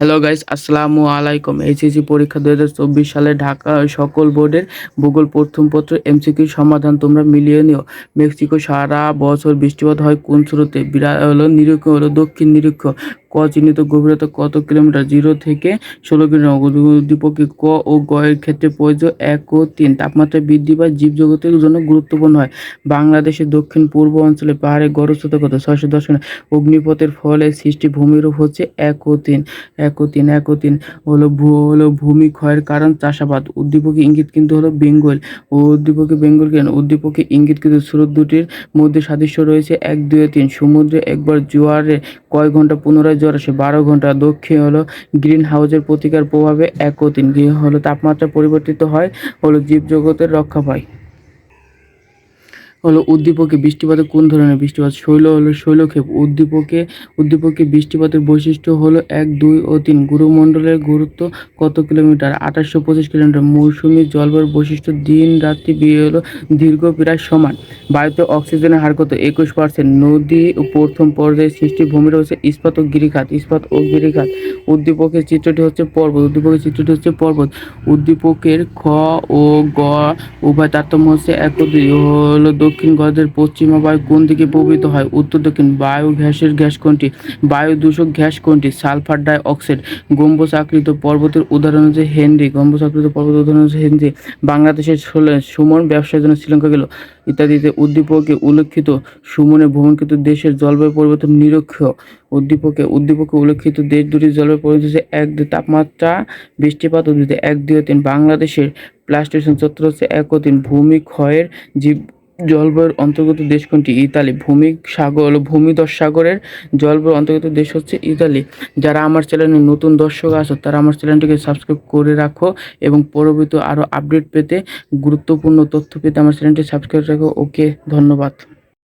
Hello guys আসসালামু আলাইকুম। HSC পরীক্ষা দু হাজার চব্বিশ সালে ঢাকা সকল বোর্ডের ভূগোল প্রথম পত্র, এমসিকিউ সমাধান তোমরা মিলিয়ে নিও। মেক্সিকো সারা বছর বৃষ্টিপাত হয় কোন স্রোতে? বিরাট হলো নিরক্ষ হলো দক্ষিণ নিরক্ষ ক চিহ্নিত গভীরতা কত কিলোমিটার? জিরো থেকে ষোলো কিলোমিটার। উদ্দীপকে ক ও গ এর ক্ষেত্রে প্রয়োজ্য এক ও তিন। তাপমাত্রা বৃদ্ধি বা জীবজগতের জন্য গুরুত্বপূর্ণ হয়। বাংলাদেশের দক্ষিণ পূর্ব অঞ্চলে পাহাড়ে গড়স্থতা কত? ছয়শো দশ অগ্নিপথের ফলে সৃষ্টি ভূমিরূপ হচ্ছে এক ও তিন। এক ও তিন, এক ও তিন হলো হলো ভূমি ক্ষয়ের কারণ, চাষাবাদ। উদ্দীপকে ইঙ্গিত কিন্তু হলো বেঙ্গল। ও উদ্দীপকে বেঙ্গল কেন? উদ্দীপকে ইঙ্গিত কিন্তু স্রোত দুটির মধ্যে সাদৃশ্য রয়েছে, এক, দুই, তিন। সমুদ্রে একবার জোয়ারে কয় ঘণ্টা পুনরায় আসে বারো ঘণ্টা দক্ষিণ হলো। গ্রিন হাউসের প্রতিকার প্রভাবে এক ও তিন গৃহ হলো। তাপমাত্রা পরিবর্তিত হয়, হলো জীবজগতের রক্ষা পায়। হলো উদ্দীপকে বৃষ্টিপাতে কোন ধরনের বৃষ্টিপাত? শৈল হলো শৈলক্ষেপ। উদ্দীপকে উদ্দীপকে বৃষ্টিপাতের বৈশিষ্ট্য হলো এক, দুই ও তিন। গুরুমণ্ডলের গুরুত্ব কত কিলোমিটার? আঠাশশো পঁচিশ কিলোমিটার। মৌসুমি জলবায়ুর বৈশিষ্ট্য দিন রাত্রি বিয়ে হলো দীর্ঘ প্রায় সমান। বায়ুতে অক্সিজেনের হার কত? একুশ পার্সেন্ট। নদী প্রথম পর্যায়ে সৃষ্টি ভূমি রয়েছে ইস্পাত ও গিরিখাত। ইস্পাত ও গিরিখাত। উদ্দীপকের চিত্রটি হচ্ছে পর্বত। উদ্দীপকের চিত্রটি হচ্ছে পর্বত। উদ্দীপকের খ ও গ উভয় তারতম্য হচ্ছে এক হলো দক্ষিণ গজের পশ্চিমা বায়ু কোন দিকে প্রবাহিত হয়? উত্তর দক্ষিণ বায়ু গ্যাসের গ্যাস কোনটি? বায়ু দূষক গ্যাস কোনটি? Sulphur dioxide. গম্বুজ আকৃত পর্বতের উদাহরণ হচ্ছে হেনরি। গম্বুজ আকৃত পর্বতের উদাহরণ হচ্ছে হেনরি। বাংলাদেশের সুমন ব্যবসার জন্য শ্রীলঙ্কা গেল। ইত্যাদিতে উদ্দীপকে উল্লেখিত সুমনে ভ্রমণকৃত দেশের জলবায়ু পরিবর্তন নিরক্ষ উদ্দীপকে উদ্দীপকে উল্লেখিত দেশ দুটির জলবায়ু পরিবর্তন হচ্ছে এক দুই তাপমাত্রা, বৃষ্টিপাত উদ্ভিদে এক দুই তিন। বাংলাদেশের প্লাস্টেশন চত্বর হচ্ছে এক ও তিন। ভূমি ক্ষয়ের জীব জলবায়ুর অন্তর্গত দেশ কোনটি? ইতালি। ভূমি সাগর ভূমিধস সাগরের জলবায়ুর অন্তর্গত দেশ হচ্ছে ইতালি। যারা আমার চ্যানেলে নতুন দর্শক আছো, তারা আমার চ্যানেলটিকে সাবস্ক্রাইব করে রাখো এবং পরবর্তী আরও আপডেট পেতে গুরুত্বপূর্ণ তথ্য পেতে আমার চ্যানেলটি সাবস্ক্রাইব রাখো। ওকে, ধন্যবাদ।